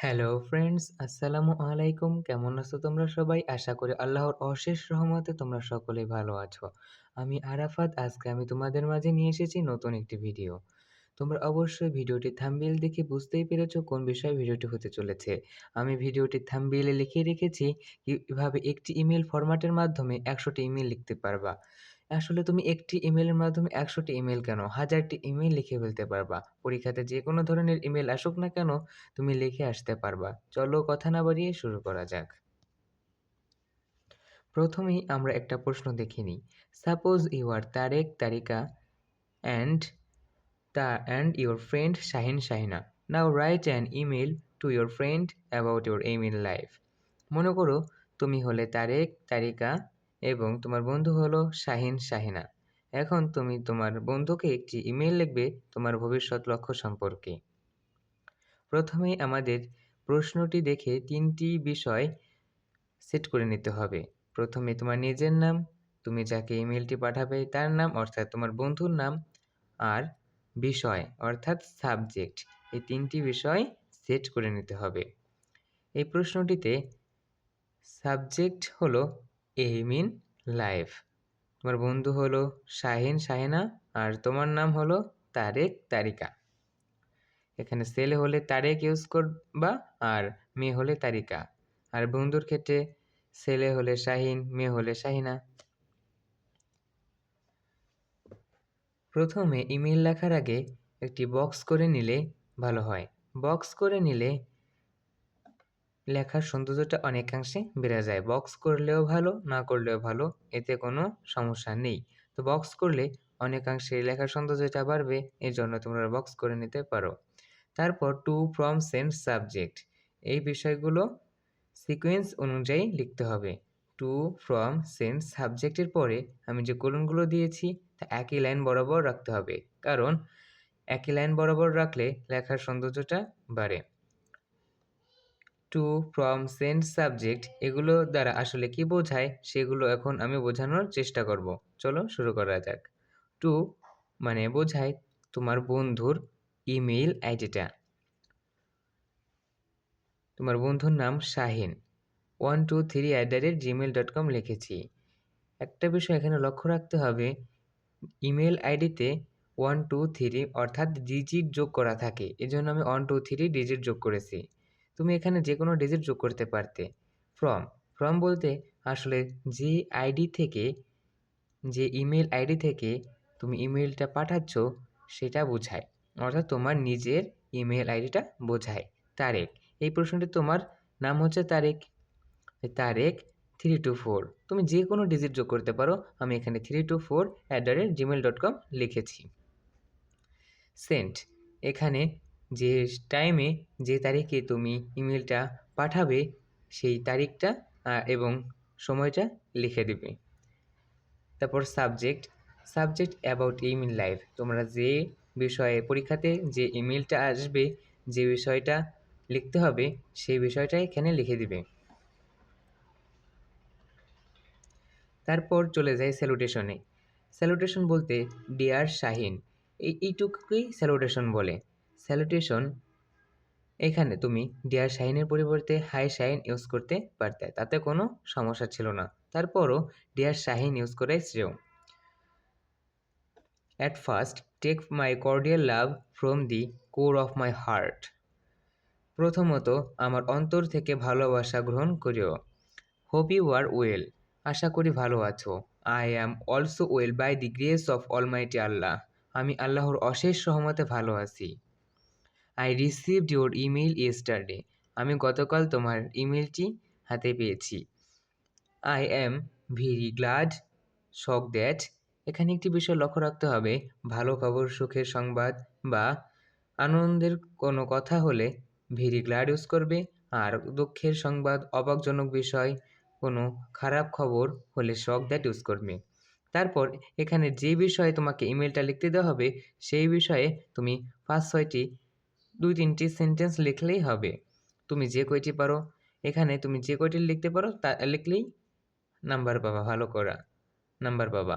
Hello friends, আসসালামু আলাইকুম। কেমন আছো তোমরা সবাই? আশা করি আল্লাহর অশেষ রহমতে তোমরা সকলেই ভালো আছো। আমি আরাফাত, আজকে আমি তোমাদের মাঝে নিয়ে এসেছি নতুন একটি ভিডিও তোমরা অবশ্যই ভিডিওটি থাম্বিল দেখে বুঝতেই পেরেছ কোন বিষয়ে ভিডিওটি হতে চলেছে। আমি ভিডিওটি থাম্বিলে লিখে রেখেছি কীভাবে একটি ইমেল ফরম্যাটের মাধ্যমে একশোটি ইমেল লিখতে পারবা। আসলে তুমি একটি ইমেলের মাধ্যমে একশোটি ইমেল কেন? হাজারটি ইমেল লিখে ফেলতে পারবা। পরীক্ষাতে যে কোনো ধরনের ইমেল আসুক না কেন, তুমি লিখে আসতে পারবা। চলো কথা না বাড়িয়ে শুরু করা যাক। প্রথমেই আমরা একটা প্রশ্ন দেখে নিই। Suppose you are Tarek Tarika and তা and your friend Shahin Shahina now write an email to your friend about your aim in life মনে করো তুমি হলে তারেক, তারিকা এবং তোমার বন্ধু হলো শাহিন শাহিনা এখন তুমি তোমার বন্ধুকে একটি ইমেল লিখবে তোমার ভবিষ্যৎ লক্ষ্য সম্পর্কে। প্রথমেই আমাদের প্রশ্নটি দেখে তিনটি বিষয় সেট করে নিতে হবে। প্রথমে তোমার নিজের নাম, তুমি যাকে ইমেলটি পাঠাবে তার নাম, অর্থাৎ তোমার বন্ধুর নাম, আর বিষয় অর্থাৎ সাবজেক্ট এই তিনটি বিষয় সেট করে নিতে হবে। এই প্রশ্নটিতে সাবজেক্ট হলো এইম ইন লাইফ তোমার বন্ধু হলো শাহিন শাহিনা আর তোমার নাম হলো তারেক তারিকা। এখানে ছেলে হলে তারেক ইউজ করবা আর মেয়ে হলে তারিকা। আর বন্ধুর ক্ষেত্রে ছেলে হলে শাহিন, মেয়ে হলে শাহিনা। প্রথমে ইমেল লেখার আগে একটি বক্স করে নিলে ভালো হয়। বক্স করে নিলে লেখার সৌন্দর্যটা অনেকাংশে বেড়ে যায়। বক্স করলেও ভালো, না করলেও ভালো, এতে কোনো সমস্যা নেই। তো বক্স করলে অনেকাংশে লেখার সৌন্দর্যটা বাড়বে এই জন্য তোমরা বক্স করে নিতে পারো। তারপর টু ফ্রম সেন্ট সাবজেক্ট এই বিষয়গুলো সিকোয়েন্স অনুযায়ী লিখতে হবে। টু ফ্রম সেন্ট সাবজেক্টের পরে আমি যে কলনগুলো দিয়েছি তা একই লাইন বরাবর রাখতে হবে। কারণ একই লাইন বরাবর রাখলে লেখার সৌন্দর্যটা বাড়ে। টু ফ্রম সেন্ট সাবজেক্ট এগুলো দ্বারা আসলে কি বোঝায় সেগুলো এখন আমি বোঝানোর চেষ্টা করব। চলো শুরু করা যাক। টু মানে বোঝায় তোমার বন্ধুর ইমেইল আইডিটা। তোমার বন্ধুর নাম Shahin. One two three at the rate Gmail dot com লিখেছি। একটা বিষয় এখানে লক্ষ্য রাখতে হবে ইমেল আইডিতে ওয়ান, টু, থ্রি অর্থাৎ ডিজিট যোগ করা থাকে। এজন্য আমি ওয়ান, টু, থ্রি ডিজিট যোগ করেছি। তুমি এখানে যে কোনো ডিজিট যোগ করতে পারতে। ফ্রম ফ্রম বলতে আসলে যে আইডি থেকে, যে ইমেল আইডি থেকে তুমি ইমেলটা পাঠাচ্ছ, সেটা বোঝায়। অর্থাৎ তোমার নিজের ইমেল আইডিটা বোঝায়। তারেক, এই প্রশ্নটি তোমার নাম হচ্ছে Tarek. Tarek three two four তুমি যে কোনো ডিজিট যোগ করতে পারো, আমি এখানে three two four at the rate Gmail dot com লিখেছি। সেন্ট এখানে যে টাইমে যে তারিখে তুমি ইমেলটা পাঠাবে, সেই তারিখটা এবং সময়টা লিখে দেবে। তারপর subject subject about email life তোমরা যে বিষয়ে, পরীক্ষাতে যে ইমেলটা আসবে, যে বিষয়টা লিখতে হবে, সেই বিষয়টা এখানে লিখে দিবে। তারপর চলে যায় স্যালুটেশনে। স্যালুটেশন বলতে, ডিয়ার শাহিন, এই, এইটুকুই স্যালুটেশন বলে। স্যালুটেশন এখানে তুমি ডিয়ার শাহিনের পরিবর্তে হাই শাহিন ইউজ করতে পারতে। তাতে কোনো সমস্যা ছিল না। তারপরও ডিয়ার শাহিন ইউজ করে শ্রেয় at first take my cordial love from the core of my heart প্রথমত, আমার অন্তর থেকে ভালোবাসা গ্রহণ করিও। হোপ ইউ আর ওয়েল আশা করি ভালো আছো। I am also well by the grace of almighty Allah আমি আল্লাহর অশেষ সহমতে ভালো আছি। I received your email yesterday আমি গতকাল তোমার ইমেলটি হাতে পেয়েছি। I am very glad shock that এখানে একটি বিষয় লক্ষ্য রাখতে হবে। ভালো খবর, সুখের সংবাদ বা আনন্দের কোনো কথা হলে ভেরি গ্লাড ইউজ করবে। আর দুঃখের সংবাদ অবাকজনক বিষয় কোনো খারাপ খবর হলে শক দ্যাট ইউজ করবে। তারপর এখানে যে বিষয়ে তোমাকে ইমেলটা লিখতে দেওয়া হবে, সেই বিষয়ে তুমি পাঁচ, ছয়টি, দুই, তিনটি সেন্টেন্স লিখলেই হবে। তুমি যে কয়টি পারো, এখানে তুমি যে কয়টি লিখতে পারো, তা লিখলেই নাম্বার পাবা, ভালো করা নাম্বার পাবা।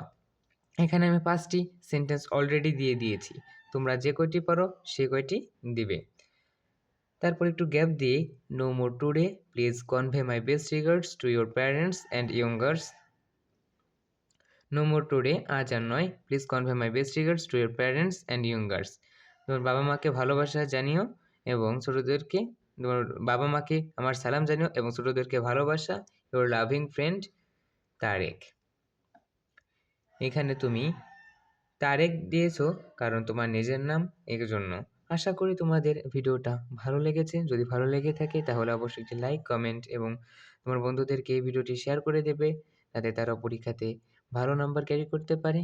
এখানে আমি পাঁচটি সেন্টেন্স অলরেডি দিয়ে দিয়েছি। তোমরা যে কয়টি পারো, সে কয়টি দিবে। তারপর একটু গ্যাপ দিয়ে no more today please convey my best regards to your parents and youngers no more today আজ আর নয় please convey my best regards to your parents and youngers তোমার বাবা মাকে ভালোবাসা জানিও এবং ছোটোদেরকে, তোমার বাবা মাকে আমার সালাম জানিও এবং ছোটোদেরকে ভালোবাসা ইউর লাভিং ফ্রেন্ড তারেক এখানে তুমি তারেক দিয়েছ কারণ তোমার নিজের নাম এর জন্য। আশা করি তোমাদের ভিডিওটা ভালো লেগেছে। যদি ভালো লেগে থাকে তাহলে অবশ্যই একটি লাইক, কমেন্ট এবং তোমার বন্ধুদেরকে এই ভিডিওটি শেয়ার করে দেবে। যাতে তারা পরীক্ষাতে ভালো নাম্বার ক্যারি করতে পারে।